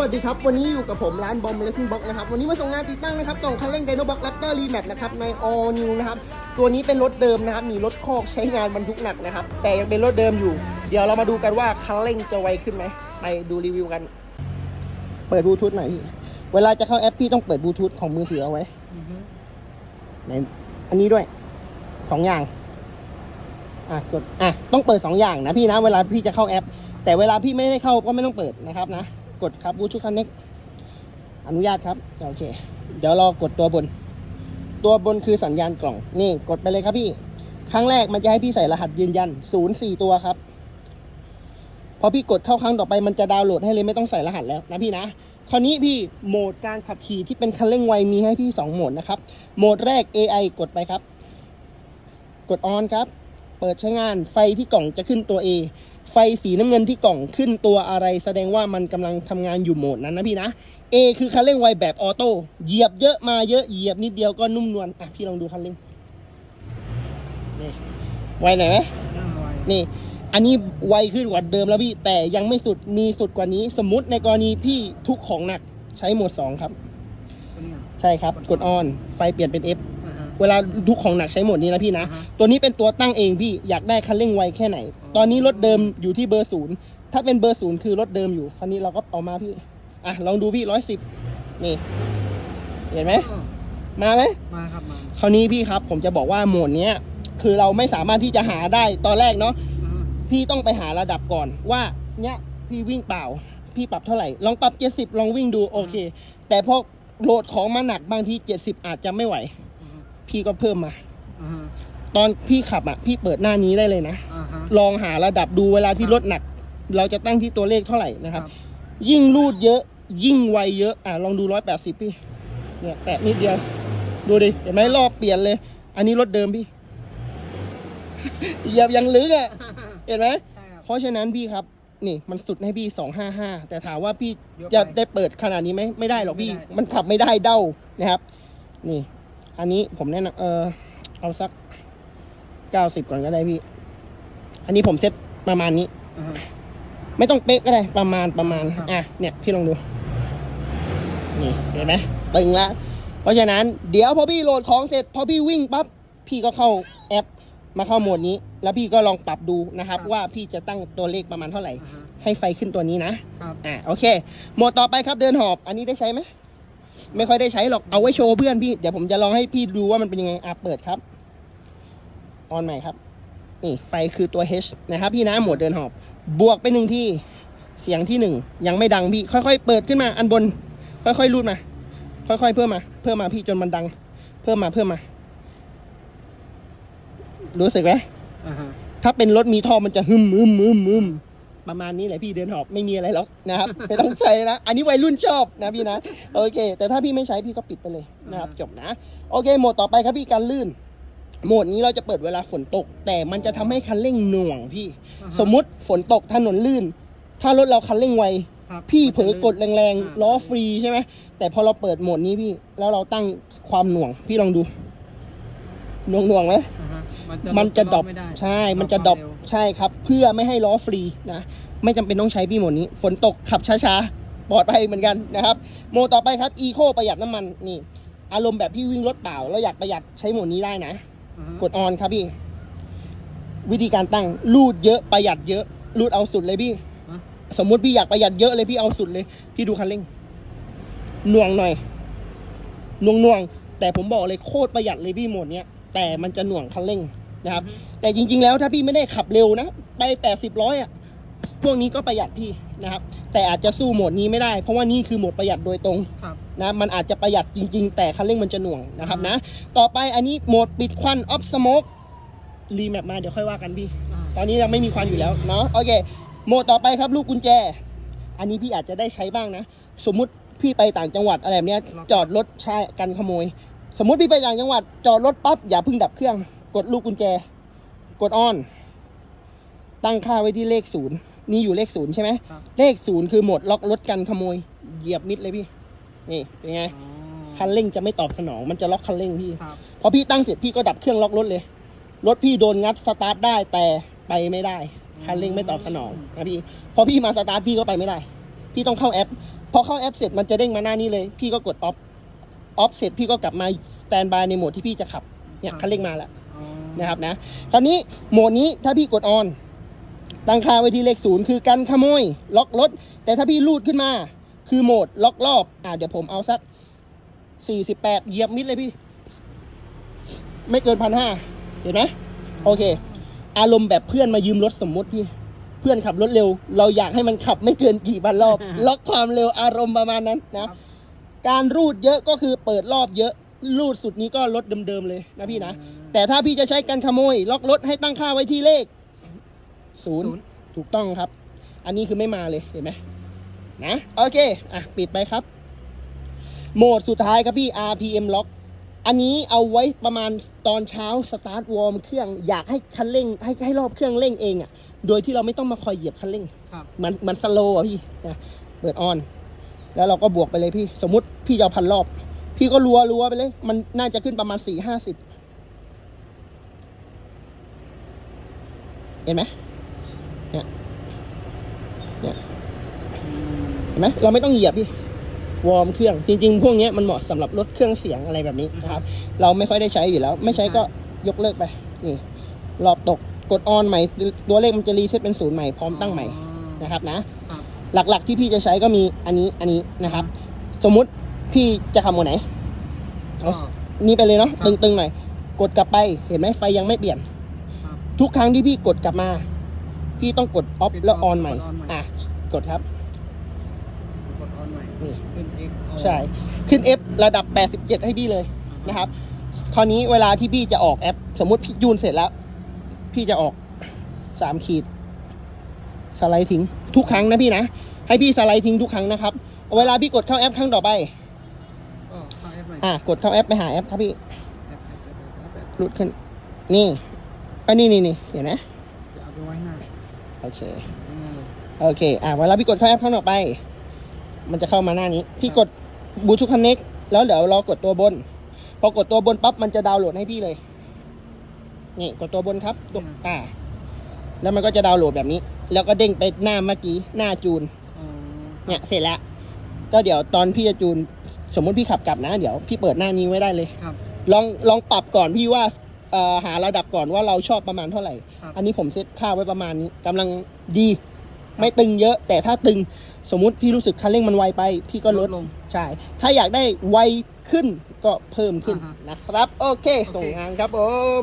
วัสดีครับ วันนี้อยู่กับผมร้านบอมเลสซิ่งบ็อกนะครับ วันนี้มาส่งงานติดตั้งนะครับกล่องคันเร่งไดโนบ็อกแรปเตอร์รีแมปนะครับใน all new นะครับ ตัวนี้เป็นรถเดิมนะครับ มีรถคอกใช้งานบรรทุกหนักนะครับ แต่ยังเป็นรถเดิมอยู่ เดี๋ยวเรามาดูกันว่าคันเร่งจะไวขึ้นไหม ไปดูรีวิวกัน เปิดบลูทูธหน่อยพี่ เวลาจะเข้าแอปพี่ต้องเปิดบลูทูธของมือถือเอาไว้ในอันนี้ด้วยสองอย่าง อะกด อะ ต้องเปิดสองอย่างนะพี่นะ เวลาพี่จะเข้าแอป แต่เวลาพี่ไม่ได้เข้าก็ไม่ต้องเปิดนะครับนะ กดครับบูทูคันเน็กอนุญาตครับ โอเค เดี๋ยวรอกดตัวบน ตัวบนคือสัญญาณกล่อง นี่กดไปเลยครับพี่ ครั้งแรกมันจะให้พี่ใส่รหัสยืนยันศูนย์สี่ตัวครับ พอพี่กดเข้าครั้งต่อไปมันจะดาวน์โหลดให้เลยไม่ต้องใส่รหัสแล้วนะพี่นะ คราวนี้พี่โหมดการขับขี่ที่เป็นคันเร่งไวมีให้พี่ 2 โหมดนะครับ โหมดแรก AI กดไปครับ กดออนครับ เปิดใช้งานไฟที่กล่องจะขึ้นตัว A ไฟสีน้ำเงินที่กล่องขึ้นตัวอะไร แสดงว่ามันกำลังทำงานอยู่โหมดนั้นนะพี่นะ A คือคันเร่งไวแบบออโต้เหยียบเยอะมาเยอะเหยียบนิดเดียวก็นุ่มนวลอะพี่ลองดูคันเร่งนี่ไวหน่อยไหมนั่งไวนี่ อันนี้ไวขึ้นกว่าเดิมแล้วพี่ แต่ยังไม่สุดมีสุดกว่านี้ สมมติในกรณีพี่ทุกของหนักใช้โหมด 2 ครับตัวนี้เหรอใช่ครับกดออน ไฟเปลี่ยนเป็น F อ่าฮะ เวลาทุกของหนักใช้โหมดนี้นะพี่นะอ่าฮะตัวนี้เป็นตัวตั้งเองพี่อยากได้คันเร่งไวแค่ไหน ตอนนี้รถเดิมอยู่ที่เบอร์ศูนย์ถ้าเป็นเบอร์ศูนย์คือรถเดิมอยู่คันนี้เราก็เอามาพี่อะลองดูพี่ร้อยสิบนี่เห็นไหมเออมาไหมมาครับมาคราวนี้พี่ครับ ผมจะบอกว่าโหมดเนี้ยคือเราไม่สามารถที่จะหาได้ตอนแรกเนาะอ่าฮะพี่ต้องไปหาระดับก่อนว่าเนี้ยพี่วิ่งเปล่า พี่ปรับเท่าไหร่ ลองปรับ70ลองวิ่งดูโอเค แต่พอโหลดของมาหนักบางที70อาจจะไม่ไหวอ่าฮะ พี่ก็เพิ่มมาอ่าฮะตอนพี่ขับอะพี่เปิดหน้านี้ได้เลยนะ อ่าฮะ ลองหาระดับดูเวลาที่รถหนัก เราจะตั้งที่ตัวเลขเท่าไหร่นะครับ ครับ ยิ่งรูดเยอะ ยิ่งไวเยอะ อะลองดู180พี่ เนี่ยแตะนิดเดียว ดูดิเห็นไหมรอบเปลี่ยนเลย อันนี้รถเดิมพี่ เหยียบยังลึกอะเห็นไหม ใช่ครับ เพราะฉะนั้นพี่ครับ นี่มันสุดให้พี่ 255 แต่ถามว่าพี่เยอะไปจะได้เปิดขนาดนี้ไหมไม่ได้หรอกพี่ ไม่ได้ มันขับไม่ได้เด้านะครับ นี่ อันนี้ผมแนะนำเออเอาสัก90ก่อนก็ได้พี่ อันนี้ผมเซ็ตประมาณนี้อ่าฮะไม่ต้องเป๊ะก็ได้ ประมาณประมาณครับอะ เนี่ยพี่ลองดู นี่เห็นไหมตึงละเพราะฉะนั้นเดี๋ยวพอพี่โหลดของเสร็จ พอพี่วิ่งปั๊บพี่ก็เข้าแอปมาเข้าโหมดนี้ แล้วพี่ก็ลองปรับดูนะครับ ว่าพี่จะตั้งตัวเลขประมาณเท่าไหร่อ่าฮะให้ไฟขึ้นตัวนี้นะครับอ่าโอเคโหมดต่อไปครับเดินหอบ อันนี้ได้ใช้ไหม ไม่ค่อยได้ใช้หรอกเอาไว้โชว์เพื่อนพี่เดี๋ยวผมจะลองให้พี่ดูว่ามันเป็นยังไงอะเปิดครับออนใหม่ครับ นี่ไฟคือตัว H นะครับ พี่นะโหมดเดินหอบ บวกไปหนึ่งที่เสียงที่หนึ่งยังไม่ดังพี่ ค่อยๆ เปิดขึ้นมาอันบน ค่อยๆรูดมา ค่อยๆ เพิ่มมา เพิ่มมาพี่จนมันดัง เพิ่มมาเพิ่มมา รู้สึกไหมอ่าฮะถ้าเป็นรถมีท่อมันจะฮึมฮึมฮึมฮึม ประมาณนี้แหละพี่เดินหอบไม่มีอะไรหรอกนะครับ ไม่ต้องใช้นะ อันนี้วัยรุ่นชอบนะพี่นะโอเค แต่ถ้าพี่ไม่ใช้พี่ก็ปิดไปเลยนะครับจบนะ โอเคโหมดต่อไปครับพี่การลื่นโหมดนี้เราจะเปิดเวลาฝนตก แต่มันจะทำให้คันเร่งหน่วงพี่อ่าฮะสมมุติฝนตกถนนลื่น ถ้ารถเราคันเร่งไวครับพี่เผลอกดแรงอ่าๆล้อฟรีใช่ไหมแต่พอเราเปิดโหมดนี้พี่ แล้วเราตั้งความหน่วง พี่ลองดูหน่วงหน่วงๆไหมอ่าฮะ มันจะดรอปไม่ได้ใช่ มันจะดรอปความเร็วใช่ครับ เพื่อไม่ให้ล้อฟรีนะ ไม่จำเป็นต้องใช้พี่โหมดนี้ ฝนตกขับช้าๆ ปลอดภัยเหมือนกันนะครับโหมดต่อไปครับอีโคประหยัดน้ำมันนี่ อารมณ์แบบพี่วิ่งรถเปล่าแล้วอยากประหยัดใช้โหมดนี้ได้นะอ่าฮะกดออนครับพี่ วิธีการตั้งรูดเยอะประหยัดเยอะ รูดเอาสุดเลยพี่อะสมมุติพี่อยากประหยัดเยอะเลยพี่เอาสุดเลย พี่ดูคันเร่งหน่วงหน่อยหน่วงหน่วงๆแต่ผมบอกเลยโคตรประหยัดเลยพี่โหมดเนี้ย แต่มันจะหน่วงคันเร่งนะครับ แต่จริง ๆ แล้วถ้าพี่ไม่ได้ขับเร็วนะ ไปแปดสิบร้อยอะพวกนี้ก็ประหยัดพี่นะครับ แต่อาจจะสู้โหมดนี้ไม่ได้ เพราะว่านี่คือโหมดประหยัดโดยตรงครับนะมันอาจจะประหยัดจริง ๆ แต่คันเร่งมันจะหน่วงนะครับนะ ต่อไปอันนี้โหมดปิดควันออฟสโมกรีแมปมาเดี๋ยวค่อยว่ากันพี่อ่าตอนนี้ยังไม่มีควันอยู่แล้วเนาะโอเคโหมดต่อไปครับลูกกุญแจ อันนี้พี่อาจจะได้ใช้บ้างนะ สมมุติพี่ไปต่างจังหวัดอะไรแบบเนี้ยจอดรถใช่กันขโมย สมมุติพี่ไปต่างจังหวัด จอดรถปั๊บอย่าเพิ่งดับเครื่อง กดลูกกุญแจ กดออน ตั้งค่าไว้ที่เลขศูนย์นี่อยู่เลขศูนย์ใช่ไหมครับ เลขศูนย์คือโหมดล็อกรถกันขโมย เหยียบมิดเลยพี่ นี่เป็นไงอ๋อคันเร่งจะไม่ตอบสนอง มันจะล็อกคันเร่งพี่ ครับ พอพี่ตั้งเสร็จพี่ก็ดับเครื่องล็อกรถเลย รถพี่โดนงัดสตาร์ทได้แต่ไปไม่ได้ คันเร่งไม่ตอบสนองนะพี่ พอพี่มาสตาร์ทพี่ก็ไปไม่ได้ พี่ต้องเข้าแอป พอเข้าแอปเสร็จมันจะเด้งมาหน้านี้เลย พี่ก็กดออฟ ออฟเสร็จพี่ก็กลับมาสแตนบายในโหมดที่พี่จะขับเนี่ยคันเร่งมาแล้วอ๋อนะครับนะคราวนี้โหมดนี้ถ้าพี่กดออนตั้งค่าไว้ที่เลขศูนย์คือกันขโมย ล็อกรถ แต่ถ้าพี่ลูดขึ้นมา คือโหมดล็อกรอบอ่าเดี๋ยวผมเอาสักสี่สิบแปดเหยียบมิดเลยพี่ ไม่เกินพันห้าเห็นไหมโอเค อารมณ์แบบเพื่อนมายืมรถสมมติพี่ เพื่อนขับรถเร็ว เราอยากให้มันขับไม่เกินกี่พันรอบ ล็อกความเร็วอารมณ์ประมาณนั้นนะ การรูดเยอะก็คือเปิดรอบเยอะ รูดสุดนี้ก็รถเดิมๆเลยนะพี่นะ แต่ถ้าพี่จะใช้การขโมย ล็อกรถให้ตั้งค่าไว้ที่เลขศูนย์ถูกต้องครับ อันนี้คือไม่มาเลยเห็นไหมนะโอเค อะ ปิดไปครับ โหมดสุดท้ายครับพี่ RPM lock อันนี้เอาไว้ประมาณตอนเช้าสตาร์ทวอร์มเครื่องอยากให้คันเร่งให้ให้รอบเครื่องเร่งเองอะ่ะ โดยที่เราไม่ต้องมาคอยเหยียบคันเร่งครับมันมันสโลว์อะพี่นะเปิดออน แล้วเราก็บวกไปเลยพี่ สมมติพี่จะเอพันรอบ พี่ก็รัวรัวไปเลย มันน่าจะขึ้นประมาณสี่ห้าสิบเห็นไหมเนี่ยเนี่ยเห็นไหมเราไม่ต้องเหยียบพี่วอร์มเครื่องจริง ๆ พวกเนี้ยมันเหมาะสำหรับรถเครื่องเสียงอะไรแบบนี้นะครับ เราไม่ค่อยได้ใช้อยู่แล้ว ไม่ใช้ก็ยกเลิกไปนี่รอบตกกดออนใหม่ ตัวเลขมันจะรีเซ็ตเป็นศูนย์ใหม่พร้อมตั้งใหม่นะครับนะครับ หลักๆที่พี่จะใช้ก็มีอันนี้อันนี้นะครับ สมมุติพี่จะขับโหมดไหนเอาก็นี่ไปเลยเนาะครับตึงๆหน่อย กดกลับไปเห็นไหมไฟยังไม่เปลี่ยน ครับ ทุกครั้งที่พี่กดกลับมา พี่ต้องกดออฟเป็นแล้วออนใหม่กด on ใหม่ อะกดครับ กดออนใหม่นี่ ขึ้น X อ๋อใช่ ขึ้น F ระดับ 87 ให้พี่เลยนะครับ คราวนี้เวลาที่พี่จะออกแอป สมมุติพี่ยูนเสร็จแล้ว พี่จะออกสามขีด สไลด์ทิ้งทุกครั้งนะพี่นะ ให้พี่สไลด์ทิ้งทุกครั้งนะครับ เวลาพี่กดเข้าแอปครั้งต่อไปก็เข้าแอปใหม่อะกดเข้าแอปไปหาแอปครับพี่แอปแอปแอปแอปแอปรุดขึ้น นี่อันนี้นี่นี่เห็นไหมจะเอาไปไว้หน้าโอเคไว้หน้าเลยโอเค อะเวลาพี่กดเข้าแอปครั้งต่อไป มันจะเข้ามาหน้านี้ พี่กดบูชูคันเน็กแล้วเดี๋ยวรอกดตัวบน พอกดตัวบนปั๊บมันจะดาวน์โหลดให้พี่เลย นี่กดตัวบนครับตัวอ่า แล้วมันก็จะดาวน์โหลดแบบนี้ แล้วก็เด้งไปหน้าเมื่อกี้หน้าจูนอ๋อเนี่ยเสร็จแล้ว ก็เดี๋ยวตอนพี่จะจูน สมมติพี่ขับกลับนะ เดี๋ยวพี่เปิดหน้านี้ไว้ได้เลยครับ ลองลองปรับก่อนพี่ว่าเอ่อหาระดับก่อนว่าเราชอบประมาณเท่าไหร่ ครับ อันนี้ผมเซตค่าไว้ประมาณนี้กำลังดี ไม่ตึงเยอะ แต่ถ้าตึงสมมุติพี่รู้สึกคันเร่งมันไวไป พี่ก็ลด ลง ใช่ ถ้าอยากได้ไวขึ้นก็เพิ่มขึ้นอ่าฮะนะครับ โอเค ส่งงานครับผม